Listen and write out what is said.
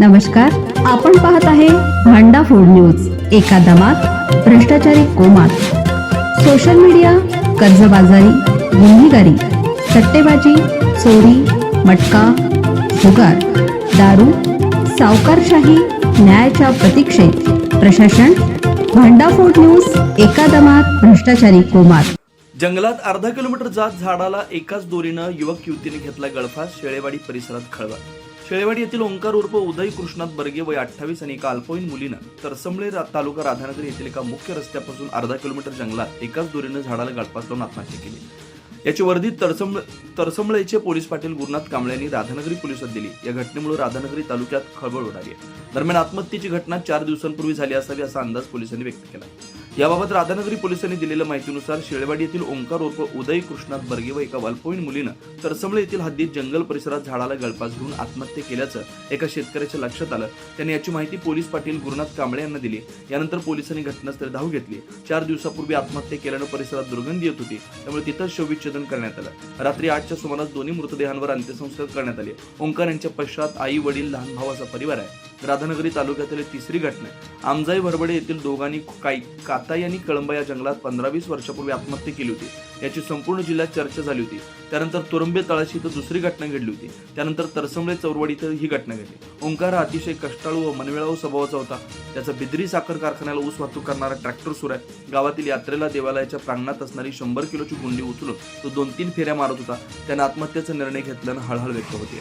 नमस्कार आपण पाहत आहे भांडा फोड न्यूज एका दमात भ्रष्टाचारी कोमात. सोशल मीडिया कर्जबाजारी गुन्हेगारी सट्टेबाजी चोरी मटका जुगार दारू सावकारशाही न्यायाच्या प्रतीक्षेत. प्रशासन भांडाफोड न्यूज एका दमात भ्रष्टाचारी कोमात. जंगलात अर्धा किलोमीटर जात झाडाला एकाच दोरीनं युवक युवतीने घेतला गळफास शेळेवाडी परिसरात खळवा शेळेवाडी येथील ओंकार उर्फ उदय कृष्णात बर्गे वय अठ्ठावीस आणि एका अल्पवयीन मुलीनं तरसंबळे तालुका राधानगरी येथील एका मुख्य रस्त्यापासून अर्धा किलोमीटर जंगलात एकाच दोरीनं झाडाला गळपास लावून आत्महत्या केली. याची वर्दी तरसंबळ तरसंबळेचे पोलीस पाटील गुरुनाथ कांबळे यांनी राधानगरी पोलिसात दिली. या घटनेमुळे राधानगरी तालुक्यात खळबळ उडाली दरम्यान आत्महत्येची घटना चार दिवसांपूर्वी झाली असावी असा अंदाज पोलिसांनी व्यक्त केला याबाबत राधानगरी पोलिसांनी दिलेल्या माहितीनुसार शेळवाडी येथील ओंकार उर्फ उदय कृष्णात बर्गे व एका अल्पवयीन मुलीनं तरसंबळे येथील हद्दीत जंगल परिसरात झाडाला गळपास घेऊन आत्महत्या केल्याचं एका शेतकऱ्याच्या लक्षात आलं. त्यांनी याची माहिती पोलीस पाटील गुरुनाथ कांबळे यांना दिली. यानंतर पोलिसांनी घटनास्थळी धाव घेतली. चार दिवसापूर्वी आत्महत्या केल्यानं परिसरात दुर्गंधी येत होती. त्यामुळे तिथंच शवविच्छेदन करण्यात आलं. रात्री आठच्या सुमारास दोन्ही मृतदेहांवर अंत्यसंस्कार करण्यात आले. ओंकार यांच्या पश्चात आई वडील लहान भावाचा परिवार आहे. राधानगरी तालुक्यातील तिसरी घटना आहे. आमजाई भरबडे येथील दोघांनी काही काताई यांनी कळंबा या जंगलात पंधरा वीस वर्षापूर्वी आत्महत्या केली होती. याची संपूर्ण जिल्ह्यात चर्चा झाली होती. त्यानंतर तुरंबे तळाशी इथं दुसरी घटना घडली होती. त्यानंतर तरसंबळे चौरवाडी इथं ही घटना घडली. ओंकार हा अतिशय कष्टाळू व मनवेळाऊ स्वभावाचा होता. त्याचा बिद्री साखर कारखान्याला ऊस वाहतूक करणारा ट्रॅक्टर सुराय आहे. गावातील यात्रेला देवालयाच्या प्रांगणात असणारी शंभर किलोची गुंडी उचलून तो दोन तीन फेऱ्या मारत होता. त्यानं आत्महत्येचा निर्णय घेतल्यानं हळहळ व्यक्त होती.